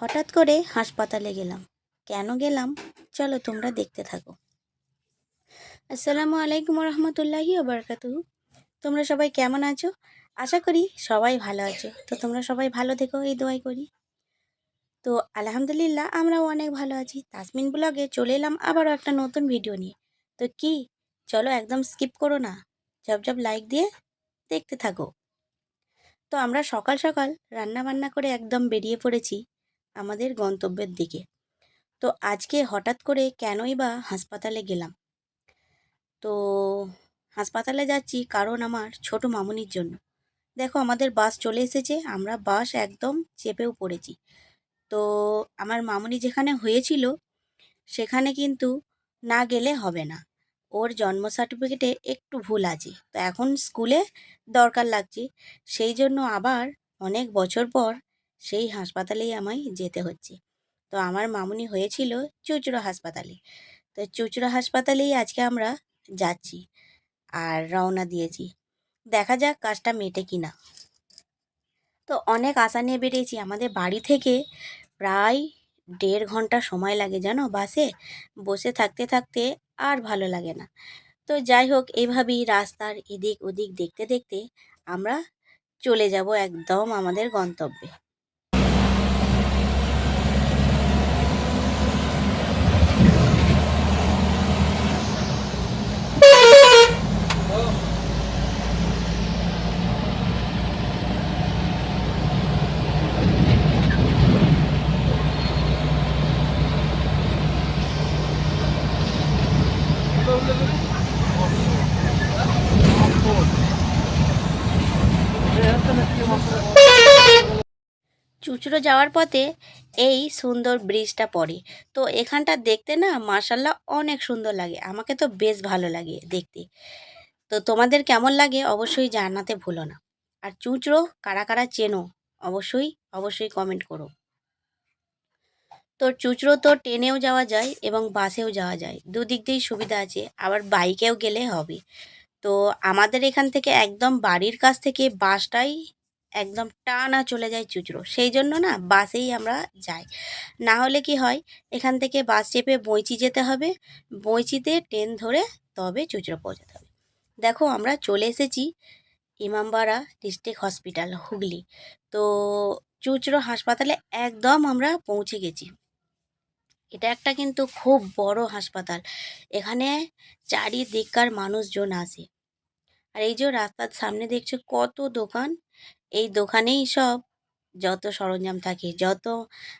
হঠাৎ করে হাসপাতালে গেলাম। কেন গেলাম? চলো তোমরা দেখতে থাকো। আসসালামু আলাইকুম রহমতুল্লাহি ওবরকাতু তোমরা সবাই কেমন আছো? আশা করি সবাই ভালো আছো। তো তোমরা সবাই ভালো থেকো, এই দোয়াই করি। তো আলহামদুলিল্লাহ আমরাও অনেক ভালো আছি। তাসমিন ব্লগে চলে এলাম আবারও একটা নতুন ভিডিও নিয়ে। তো কি? চলো একদম স্কিপ করো না। জব লাইক দিয়ে দেখতে থাকো। তো আমরা সকাল সকাল রান্না বান্না করে একদম বেরিয়ে পড়েছি। আমাদের গন্তব্যের দিকে। তো আজকে হঠাৎ করে কেনই বা হাসপাতালে গেলাম? তো হাসপাতালে যাচ্ছি কারণ আমার ছোট মামুনির জন্য। দেখো, আমাদের বাস চলে এসেছে, আমরা বাস একদম চেপেও পড়েছি। তো আমার মামুনি যেখানে হয়েছিল, সেখানে কিন্তু না গেলে হবে না। ওর জন্ম সার্টিফিকেটে একটু ভুল আছে। তো এখন স্কুলে দরকার লাগছে। সেই জন্য আবার অনেক বছর পর সেই হাসপাতালেই আমায় যেতে হচ্ছে। তো আমার মামুনি হয়েছিল চুচড়ো হাসপাতালে। তো চুচড়ো হাসপাতালেই আজকে আমরা যাচ্ছি আর রওনা দিয়েছি। দেখা যাক কাজটা মেটে কি না তো অনেক আশা নিয়ে বেরিয়েছি। আমাদের বাড়ি থেকে প্রায় দেড় ঘণ্টা সময় লাগে, জানো? বাসে বসে থাকতে থাকতে আর ভালো লাগে না। তো যাই হোক এইভাবেই রাস্তার এদিক ওদিক দেখতে দেখতে আমরা চলে যাব একদম আমাদের গন্তব্যে। চুচড়ো যাওয়ার পথে এই সুন্দর ব্রিজটা পড়ে। তো এখানটা দেখতে না মার্শাল্লাহ অনেক সুন্দর লাগে। আমাকে তো বেশ ভালো লাগে দেখতে। তো তোমাদের কেমন লাগে অবশ্যই জানাতে ভুলো না। আর চুচড়ো কারা কারা চেনো অবশ্যই অবশ্যই কমেন্ট করো। তো চুচড়ো তো ট্রেনেও যাওয়া যায় এবং বাসেও যাওয়া যায়। দুদিক দিয়েই সুবিধা আছে, আবার বাইকেও গেলে হবে। তো আমাদের এখান থেকে একদম বাড়ির কাছ থেকে বাসটাই একদম টানা চলে যায় চুচড়ো। সেই জন্য না বাসেই আমরা যাই। না হলে কি হয়, এখান থেকে বাস চেপে বইচি যেতে হবে। বইচিতে ট্রেন ধরে তবে চুচড়ো পৌঁছাতে হবে। দেখো আমরা চলে এসেছি ইমামবাড়া ডিস্ট্রিক্ট হসপিটাল, হুগলি। তো চুচড়ো হাসপাতালে একদম আমরা পৌঁছে গেছি। এটা একটা কিন্তু খুব বড় হাসপাতাল। এখানে চারিদিককার মানুষজন আসে। আর এই যে রাস্তার সামনে দেখছ কত দোকান? এই দোকানেই সব যত সরঞ্জাম থাকে, যত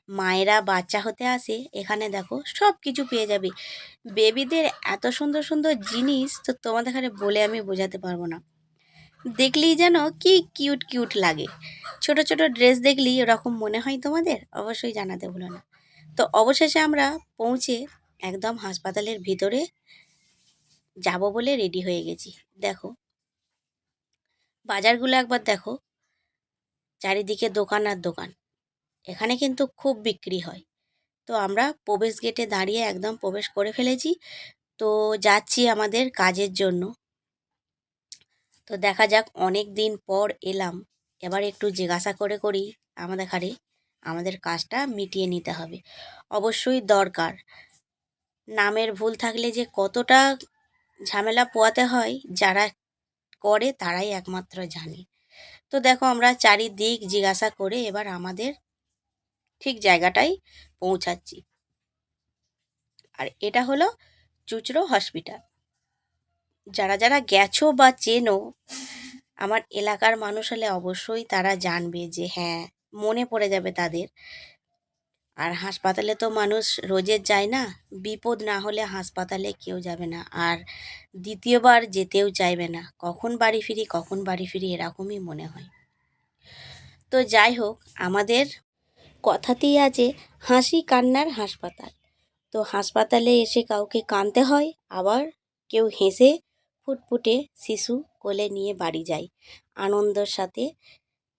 মায়েরা বাচ্চা হতে আসে, এখানে দেখো সব কিছু পেয়ে যাবে। বেবিদের এত সুন্দর সুন্দর জিনিস তো তোমাদের এখানে বলে আমি বোঝাতে পারব না। দেখলেই যেন কি কিউট কিউট লাগে। ছোট ছোট ড্রেস দেখলেই ওরকম মনে হয় তোমাদের? অবশ্যই জানাতে ভুলো না। তো অবশেষে আমরা পৌঁছে একদম হাসপাতালের ভিতরে যাব বলে রেডি হয়ে গেছি। দেখো। বাজারগুলো একবার দেখো। চারিদিকে দোকান আর দোকান। এখানে কিন্তু খুব বিক্রি হয়। তো আমরা প্রবেশ গেটে দাঁড়িয়ে একদম প্রবেশ করে ফেলেছি। তো যাচ্ছি আমাদের কাজের জন্য। তো দেখা যাক অনেক দিন পর এলাম। এবার একটু জিজ্ঞাসা করে করি আমাদের ঘাড়ে। আমাদের কাজটা মিটিয়ে নিতে হবে। অবশ্যই দরকার। নামের ভুল থাকলে যে কতটা ঝামেলা পোয়াতে হয়, যারা করে তারাই একমাত্র জানে। তো দেখো আমরা চারিদিক জিজ্ঞাসা করে এবার আমাদের ঠিক জায়গাটাই পৌঁছাচ্ছি। আর এটা হলো চুচরো হসপিটাল। যারা যারা গেছো বা চেনো, আমার এলাকার মানুষ হলে অবশ্যই তারা জানবে যে হ্যাঁ মনে পড়ে যাবে তাদের। আর হাসপাতালে তো মানুষ রোজের যায় না, বিপদ না হলে হাসপাতালে কেউ যাবে না। আর দ্বিতীয়বার যেতেও চাইবে না, কখন বাড়ি ফিরি, কখন বাড়ি ফিরি এরকমই মনে হয়। তো যাই হোক, আমাদের কথাতেই আছে, হাসি কান্নার হাসপাতাল। তো হাসপাতালে এসে কাউকে কাঁদতে হয়, আবার কেউ হেসে ফুটফুটে শিশু কোলে নিয়ে বাড়ি যায়। আনন্দর সাথে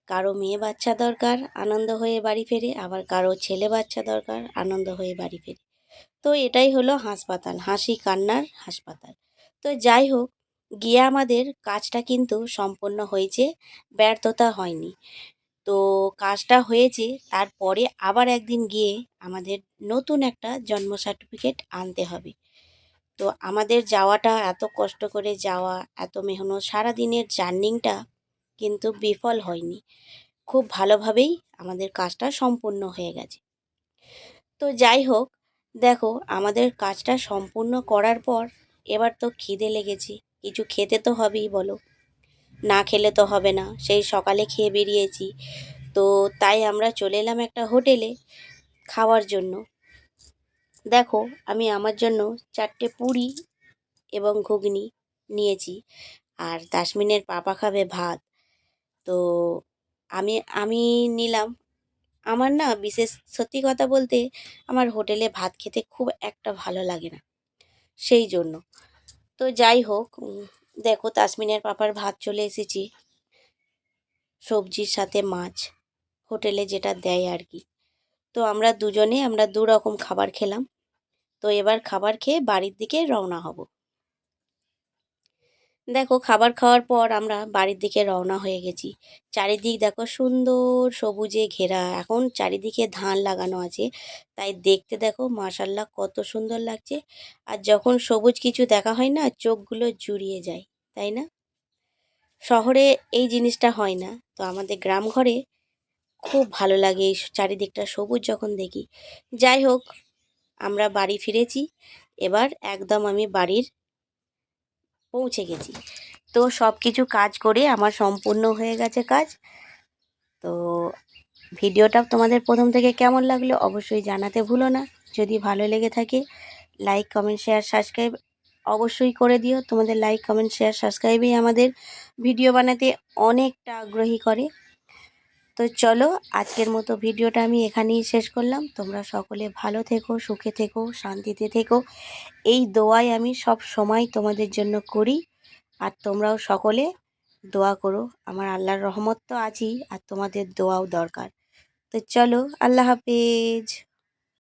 কারও মেয়ে বাচ্চা দরকার, আনন্দ হয়ে বাড়ি ফেরে। আবার কারও ছেলে বাচ্চা দরকার, আনন্দ হয়ে বাড়ি ফেরে। তো এটাই হলো হাসপাতাল, হাসি কান্নার হাসপাতাল। তো যাই হোক, গিয়ে আমাদের কাজটা কিন্তু সম্পন্ন হয়েছে, ব্যর্থতা হয়নি। তো কাজটা হয়েছে, তারপরে আবার একদিন গিয়ে আমাদের নতুন একটা জন্ম সার্টিফিকেট আনতে হবে। তো আমাদের যাওয়াটা এত কষ্ট করে যাওয়া, এত মেহনত, সারাদিনের জার্নিংটা কিন্তু বিফল হয়নি। খুব ভালোভাবেই আমাদের কাজটা সম্পূর্ণ হয়ে গেছে। তো যাই হোক, দেখো আমাদের কাজটা সম্পূর্ণ করার পর এবার তো খিদে লেগেছে। কিছু খেতে তো হবেই বলো। না খেলে তো হবে না, সেই সকালে খেয়ে বেরিয়েছি। তো তাই আমরা চলে এলাম একটা হোটেলে খাওয়ার জন্য। দেখো আমি আমার জন্য চারটে পুরি এবং ঘুগনি নিয়েছি। আর তাসমিনের পাপা খাবে ভাত। তো আমি আমি নিলাম। আমার না বিশেষ সত্যি কথা বলতে আমার হোটেলে ভাত খেতে খুব একটা ভালো লাগে না, সেই জন্য। তো যাই হোক দেখো তাসমিনের পাপার ভাত চলে এসেছি। সবজির সাথে মাছ, হোটেলে যেটা দেয় আর কি। তো আমরা দুজনে আমরা দু রকম খাবার খেলাম। তো এবার খাবার খেয়ে বাড়ির দিকে রওনা হব। দেখো খাবার খাওয়ার পর আমরা বাড়ির দিকে রওনা হয়ে গেছি। চারিদিক দেখো সুন্দর সবুজে ঘেরা। এখন চারিদিকে ধান লাগানো আছে। তাই দেখতে দেখো মাশাল্লাহ কত সুন্দর লাগছে। আর যখন সবুজ কিছু দেখা হয় না, চোখগুলো জুড়িয়ে যায়, তাই না? শহরে এই জিনিসটা হয় না। তো আমাদের গ্রাম ঘরে খুব ভালো লাগে এই চারিদিকটা সবুজ যখন দেখি। যাই হোক, আমরা বাড়ি ফিরেছি। এবার একদম আমি বাড়ির পৌঁছে গেছি। তো সব কিছু কাজ করে আমার সম্পূর্ণ হয়ে গেছে কাজ। তো ভিডিওটা তোমাদের প্রথম থেকে কেমন লাগল অবশ্যই জানাতে ভুলো না। যদি ভালো লেগে থাকে লাইক কমেন্ট শেয়ার সাবস্ক্রাইব অবশ্যই করে দিও। তোমাদের লাইক কমেন্ট শেয়ার সাবস্ক্রাইবই আমাদের ভিডিও বানাতে অনেকটা আগ্রহী করে। তো চলো, আজকের মতো ভিডিওটা আমি এখানেই শেষ করলাম। তোমরা সকলে ভালো থেকো, সুখে থেকো, শান্তিতে থেকো। এই দোয়াই আমি সব সময় তোমাদের জন্য করি। আর তোমরাও সকলে দোয়া করো। আমার আল্লাহর রহমত তো আছেই, আর তোমাদের দোয়াও দরকার। তো চলো, আল্লাহ হাফেজ।